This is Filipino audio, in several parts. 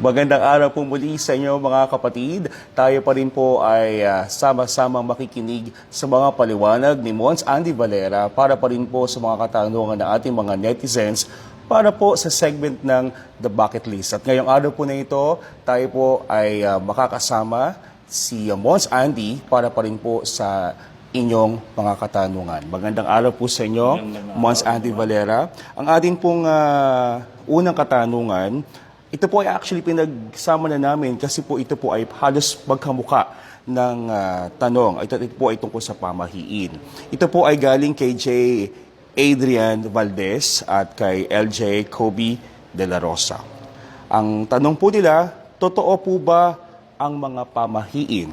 Magandang araw po muli sa inyo mga kapatid. Tayo pa rin po ay ah, sama-samang makikinig sa mga paliwanag ni Mons Andy Valera para pa rin po sa mga katanungan ng ating mga netizens para po sa segment ng The Bucket List. At ngayong araw po na ito, tayo po ay ah, makakasama si ah, Mons Andy para pa rin po sa inyong mga katanungan. Magandang araw po sa inyo, Mons Andy Valera. Ang ating pong ah, unang katanungan, ito po ay actually pinagsama na namin kasi po ito po ay halos magkamuka ng ah, tanong. Ito, ito po ay tungkol sa pamahiin. Ito po ay galing kay J. Adrian Valdez at kay LJ Kobe De La Rosa. Ang tanong po nila, totoo po ba ang mga pamahiin?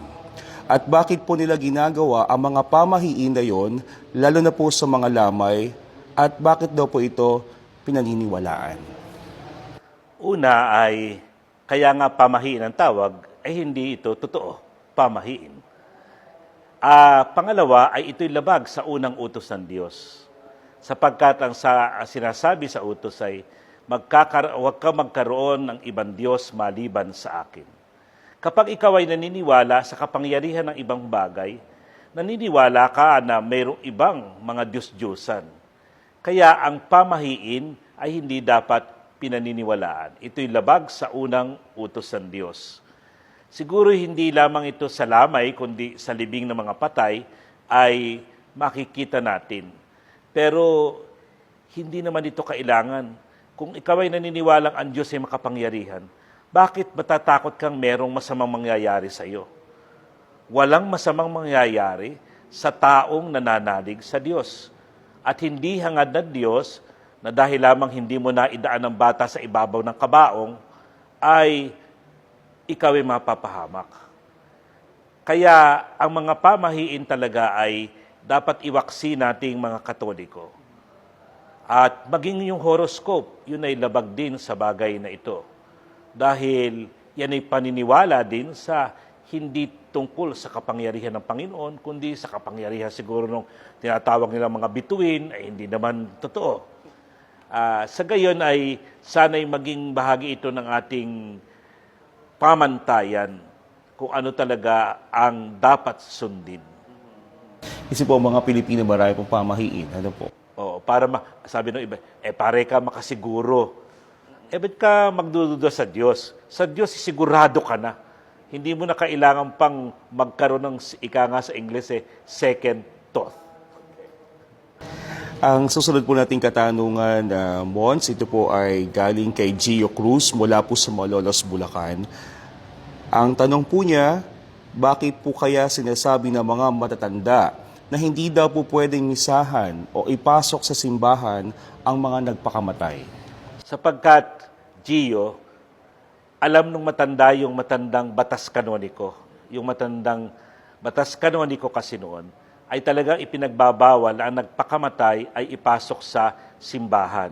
At bakit po nila ginagawa ang mga pamahiin na yon, lalo na po sa mga lamay, at bakit daw po ito pinaniniwalaan? Una ay, kaya nga pamahiin ang tawag, ay hindi ito totoo, pamahiin. Ah, pangalawa ay ito'y labag sa unang utos ng Diyos. Sapagkat ang sa, sinasabi sa utos ay, magkakar- huwag ka magkaroon ng ibang Diyos maliban sa akin. Kapag ikaw ay naniniwala sa kapangyarihan ng ibang bagay, naniniwala ka na mayroong ibang mga Diyos-Diyosan. Kaya ang pamahiin ay hindi dapat pinaniniwalaan. Ito'y labag sa unang utos ng Diyos. Siguro hindi lamang ito sa lamay, kundi sa libing ng mga patay, ay makikita natin. Pero hindi naman ito kailangan. Kung ikaw ay naniniwalang ang Diyos ay makapangyarihan, bakit matatakot kang merong masamang mangyayari sa iyo? Walang masamang mangyayari sa taong nananalig sa Diyos. At hindi hangad ng Diyos na dahil lamang hindi mo na idaan ng bata sa ibabaw ng kabaong, ay ikaw ay mapapahamak. Kaya ang mga pamahiin talaga ay dapat iwaksi nating mga katoliko. At maging yung horoscope, yun ay labag din sa bagay na ito. Dahil yan ay paniniwala din sa hindi tungkol sa kapangyarihan ng Panginoon, kundi sa kapangyarihan siguro ng tinatawag nilang mga bituin, ay hindi naman totoo. Ah, sa gayon ay sana'y maging bahagi ito ng ating pamantayan kung ano talaga ang dapat sundin. Kasi po mga Pilipino marami pong pamahiin. Ano po? Oo, para ma- sabi ng iba, eh pare ka makasiguro. Eh ba't ka magdududa sa Diyos? Sa Diyos, sigurado ka na. Hindi mo na kailangan pang magkaroon ng, ika nga sa English eh, second thought. Ang susunod po nating katanungan, uh, Mons, ito po ay galing kay Gio Cruz mula po sa Malolos, Bulacan. Ang tanong po niya, bakit po kaya sinasabi ng mga matatanda na hindi daw po pwedeng misahan o ipasok sa simbahan ang mga nagpakamatay? Sapagkat, Gio, alam nung matanda yung matandang batas kanoniko. Yung matandang batas kanoniko kasi noon, ay talagang ipinagbabawal na ang nagpakamatay ay ipasok sa simbahan.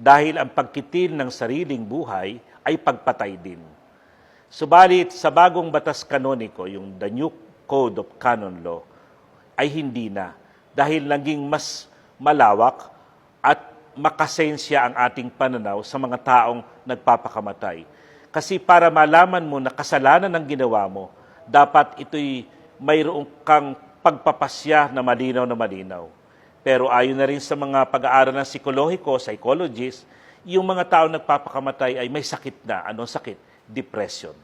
Dahil ang pagkitil ng sariling buhay ay pagpatay din. Subalit sa bagong batas kanoniko, yung the new Code of Canon Law, ay hindi na. Dahil naging mas malawak at makasensya ang ating pananaw sa mga taong nagpapakamatay. Kasi para malaman mo na kasalanan ng ginawa mo, dapat ito'y mayroong kang pagpapasya na malinaw na malinaw. Pero ayon na rin sa mga pag-aaral ng psikologiko, psychologist, yung mga tao nagpapakamatay ay may sakit na. Anong sakit? Depression.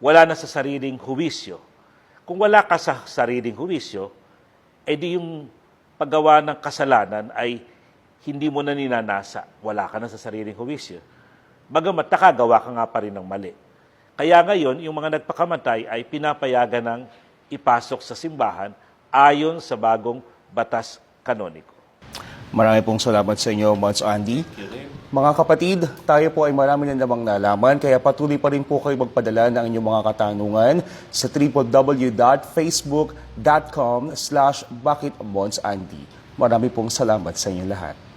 Wala na sa sariling huwisyo. Kung wala ka sa sariling huwisyo, edi yung paggawa ng kasalanan ay hindi mo na ninanasa. Wala ka na sa sariling huwisyo. Bagamat nakagawa ka nga pa rin ng mali. Kaya ngayon, yung mga nagpakamatay ay pinapayagan ng ipasok sa simbahan ayon sa bagong batas kanoniko. Marami pong salamat sa inyo, Mons Andy. Mga kapatid, tayo po ay marami na namang nalaman, kaya patuloy pa rin po kayo magpadala ng inyong mga katanungan sa www.facebook.com slash bakitmonsandy. Marami pong salamat sa inyo lahat.